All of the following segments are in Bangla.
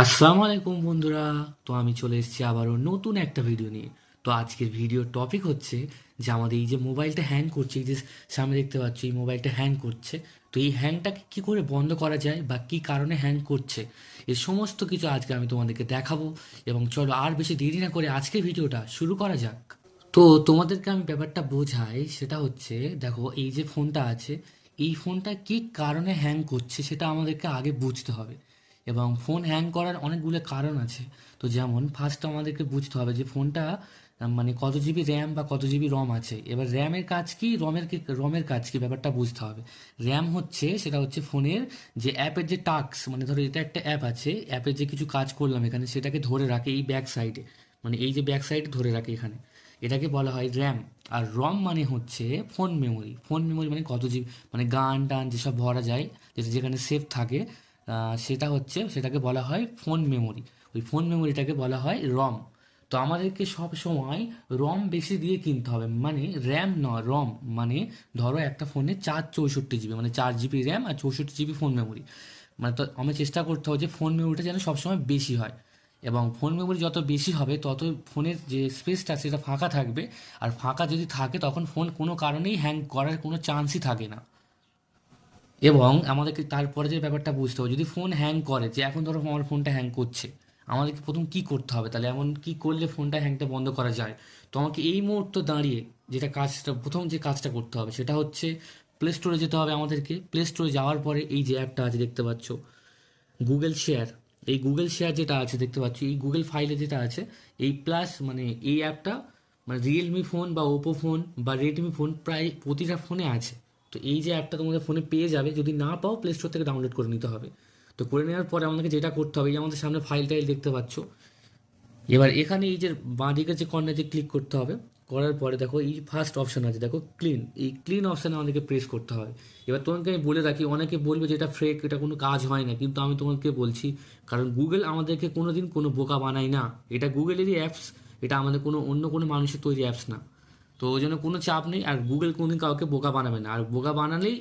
আসসালামু আলাইকুম বন্ধুরা, তো আমি চলে এসেছি আবারও নতুন একটা ভিডিও নিয়ে। তো আজকের ভিডিওর টপিক হচ্ছে যে আমাদের এই যে মোবাইলটা হ্যাং করছে, এই যে সামনে দেখতে পাচ্ছ, এই মোবাইলটা হ্যাং করছে। তো এই হ্যাংটাকে কী করে বন্ধ করা যায় বা কী কারণে হ্যাং করছে এই সমস্ত কিছু আজকে আমি তোমাদেরকে দেখাবো। এবং চলো আর বেশি দেরি না করে আজকের ভিডিওটা শুরু করা যাক। তো তোমাদেরকে আমি ব্যাপারটা বোঝাই, সেটা হচ্ছে, দেখো এই যে ফোনটা আছে, এই ফোনটা কী কারণে হ্যাং করছে সেটা আমাদেরকে আগে বুঝতে হবে। এবং ফোন হ্যাং করার অনেকগুলো কারণ আছে। তো যেমন ফার্স্ট আমাদেরকে বুঝতে হবে যে ফোনটা মানে কত জিবি র্যাম বা কত জিবি রম আছে। এবার র্যামের কাজ কি রমের কি রমের কাজ কি ব্যাপারটা বুঝতে হবে। র্যাম হচ্ছে, সেটা হচ্ছে ফোনের যে অ্যাপের যে টাস্ক মানে ধরো এটা একটা অ্যাপ আছে অ্যাপের যে কিছু কাজ করলাম এখানে, সেটাকে ধরে রাখে এই ব্যাক সাইডে মানে এই যে ব্যাক সাইড ধরে রাখে এখানে। এটাকে বলা হয় র্যাম আর রম মানে হচ্ছে ফোন মেমোরি ফোন মেমোরি মানে কত জিবি মানে গান টান যেসব ভরা যায়, যেটা যেখানে সেভ থাকে সেটা হচ্ছে, সেটাকে বলা হয় ফোন মেমোরি ওই ফোন মেমোরিটাকে বলা হয় রম তো আমাদেরকে সব সময় রম বেশি দিয়ে কিনতে হবে। মানে র্যাম নয় রম মানে ধরো একটা ফোনে চার চৌষট্টি জিবি মানে চার জিবি র্যাম আর চৌষট্টি জিবি ফোন মেমোরি মানে তো আমি চেষ্টা করতে হবে যে ফোন মেমোরিটা যেন সবসময় বেশি হয়। এবং ফোন মেমোরি যত বেশি হবে, তত ফোনের যে স্পেসটা সেটা ফাঁকা থাকবে। আর ফাঁকা যদি থাকে, তখন ফোন কোনো কারণেই হ্যাং করার কোনো চান্সই থাকে না। এবং আমাদেরকে তারপরে যে ব্যাপারটা বুঝতে হবে, যদি ফোন হ্যাং করে, যে এখন ধরো আমার ফোনটা হ্যাং করছে, আমাদেরকে প্রথম কি করতে হবে? তাহলে এমন কি করলে ফোনটা হ্যাংটা বন্ধ করা যায়? তো আমাকে এই মুহূর্তে দাঁড়িয়ে যেটা কাজটা, প্রথম যে কাজটা করতে হবে, সেটা হচ্ছে প্লে স্টোরে যেতে হবে আমাদেরকে। প্লে স্টোরে যাওয়ার পরে এই যে অ্যাপটা আছে, দেখতে পাচ্ছ? গুগল শেয়ার এই গুগল শেয়ার যেটা আছে, দেখতে পাচ্ছ? এই গুগল ফাইলে যেটা আছে, এই প্লাস মানে এই অ্যাপটা মানে রিয়েলমি ফোন বা ওপো ফোন বা রেডমি ফোন প্রায় প্রতিটা ফোনে আছে। তো এই যে অ্যাপটা তোমাদের ফোনে পেয়ে যাবে, যদি না পাও প্লে স্টোর থেকে ডাউনলোড করে নিতে হবে। তো করে নেওয়ার পরে আমাদেরকে যেটা করতে হবে, এই যে আমাদের সামনে ফাইল টাইল দেখতে পাচ্ছ। এবার এখানে এই যে বাঁ দিকে যে কর্নার যে ক্লিক করতে হবে, করার পরে দেখো এই ফার্স্ট অপশান আছে, দেখো ক্লিন এই ক্লিন অপশানে আমাদেরকে প্রেস করতে হবে। এবার তোমাকে আমি বলে রাখি, অনেকে বলবে যে এটা ফ্রেক এটা কোনো কাজ হয় না, কিন্তু আমি তোমাকে বলছি, কারণ গুগল আমাদেরকে কোনো দিন কোনো বোকা বানায় না। এটা গুগলেরই অ্যাপস এটা আমাদের কোনো, অন্য কোনো মানুষের তৈরি অ্যাপস না। তো ওই জন্য কোনো চাপ নেই, আর গুগল কোনোদিন কাউকে বোকা বানাবে না। আর বোকা বানালেই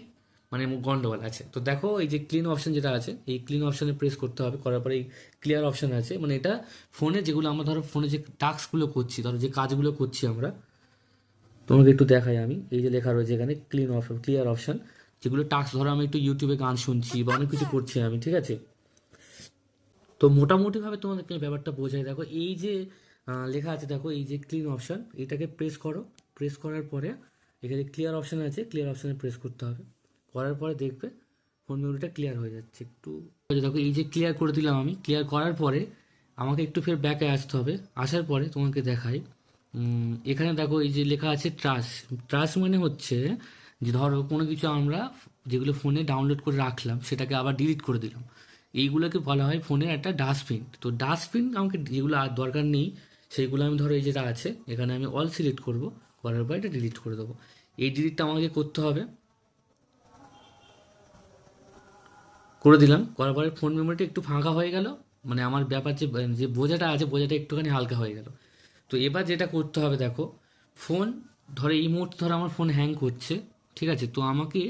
মানে গন্ডগোল আছে। তো দেখো এই যে ক্লিন অপশন যেটা আছে, এই ক্লিন অপশনে প্রেস করতে হবে, করার পরে এই ক্লিয়ার অপশন আছে। মানে এটা ফোনে যেগুলো আমরা ধরো ফোনে যে টাস্কগুলো করছি, ধরো যে কাজগুলো করছি আমরা, তোমাকে একটু দেখাই আমি। এই যে লেখা রয়েছে এখানে ক্লিন অপশন ক্লিয়ার অপশন যেগুলো টাস্ক ধরো আমি একটু ইউটিউবে গান শুনছি বা অনেক কিছু করছি আমি, ঠিক আছে? তো মোটামুটিভাবে তোমাদেরকে ব্যাপারটা বোঝাই। দেখো এই যে লেখা আছে, দেখো এই যে ক্লিন অপশন এটাকে প্রেস করো। প্রেস করার পরে এখানে ক্লিয়ার অপশন আছে ক্লিয়ার অপশনে প্রেস করতে হবে। করার পরে দেখবে ফোন মেমোরিটা ক্লিয়ার হয়ে যাচ্ছে একটু। দেখো, এই যে ক্লিয়ার করে দিলাম আমি ক্লিয়ার করার পরে আমাকে একটু ফের ব্যাকে আসতে হবে। আসার পরে তোমাকে দেখাই এখানে দেখো এই যে লেখা আছে ট্রাস ট্রাস মানে হচ্ছে যে ধরো কোনো কিছু আমরা যেগুলো ফোনে ডাউনলোড করে রাখলাম, সেটাকে আবার ডিলিট করে দিলাম। এইগুলোকে বলা হয় ফোনের একটা ডাস্টবিন তো ডাস্টবিন আমাকে যেগুলো আর দরকার নেই সেইগুলো আমি ধরো এই যেটা আছে, এখানে আমি অল সিলেক্ট করব। করার পর এটা ডিলিট করে দেবো। এই ডিলিটটা আমাকে করতে হবে। করে দিলাম। করার পরে ফোন মেমোরিটা একটু ফাঁকা হয়ে গেল। মানে আমার ব্যাপার যে যে বোঝাটা আছে, বোঝাটা একটুখানি হালকা হয়ে গেল। তো এবার যেটা করতে হবে, দেখো ফোন ধরো এই মুহূর্তে ধরো আমার ফোন হ্যাং করছে, ঠিক আছে? তো আমাকে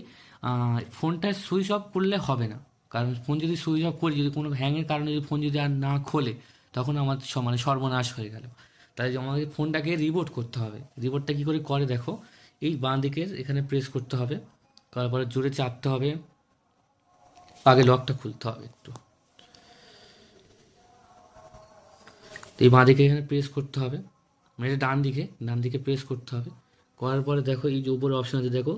ফোনটা সুইচ অফ করলে হবে না। কারণ ফোন যদি সুইচ অফ করি, যদি কোনো হ্যাংয়ের কারণে যদি ফোন যদি আর না খোলে, তখন আমার মানে সর্বনাশ হয়ে গেল। তাই আমাকে ফোনটাকে রিবোট করতে হবে। রিবোটটা কী করে করে দেখো? এই বাঁ দিকের এখানে প্রেস করতে হবে। তারপরে জোরে চাপতে হবে। আগে লকটা খুলতে হবে একটু। এই বাঁ দিকে এখানে প্রেস করতে হবে। মানে ডান দিকে ডান দিকে প্রেস করতে হবে। করার পরে দেখো এই যে উপরে অপশন আছে, দেখো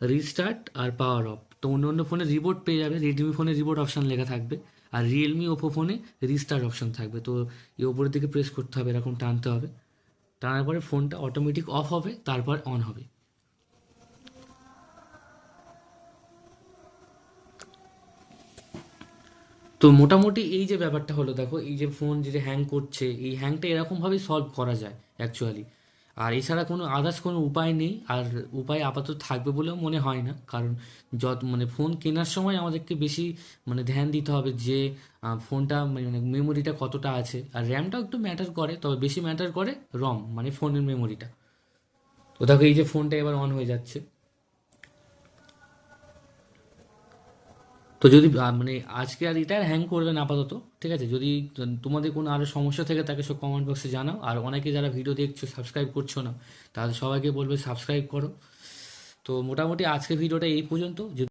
রিস্টার্ট আর পাওয়ার অফ তো অন্য অন্য ফোনে রিবোট পেয়ে যাবে রেডমি ফোনে রিবোট অপশান লেখা থাকবে, আর রিয়েলমি ওপো ফোনে রিস্টার্ট অপশন থাকবে। তো এই ওপরের দিকে প্রেস করতে হবে, এরকম টানতে হবে। টানার পরে ফোনটা অটোমেটিক অফ হবে, তারপর অন হবে। তো মোটামুটি এই যে ব্যাপারটা হলো, দেখো এই যে ফোন যে হ্যাং করছে, এই হ্যাংটা এরকমভাবেই সলভ করা যায় অ্যাকচুয়ালি আর এছাড়া কোনো আদার্স কোনো উপায় নেই, আর উপায় আপাতত থাকবে বলেও মনে হয় না। কারণ যত মানে ফোন কেনার সময় আমাদেরকে বেশি মানে ধ্যান দিতে হবে যে ফোনটা মানে মেমোরিটা কতটা আছে। আর র্যামটাও একটু ম্যাটার করে, তবে বেশি ম্যাটার করে রম মানে ফোনের মেমোরিটা তো দেখো এই যে ফোনটা এবার অন হয়ে যাচ্ছে। তো যদি মানে আজকে আর এটা হ্যাং করবে না আপাতত, ঠিক আছে? যদি তোমাদের কোনো আরও সমস্যা থাকে তাকে সব কমেন্ট বক্সে জানাও। আর অনেকে যারা ভিডিও দেখছ সাবস্ক্রাইব করছ না, তাহলে সবাইকে বলবে সাবস্ক্রাইব করো। তো মোটামুটি আজকে ভিডিওটা এই পর্যন্ত। যদি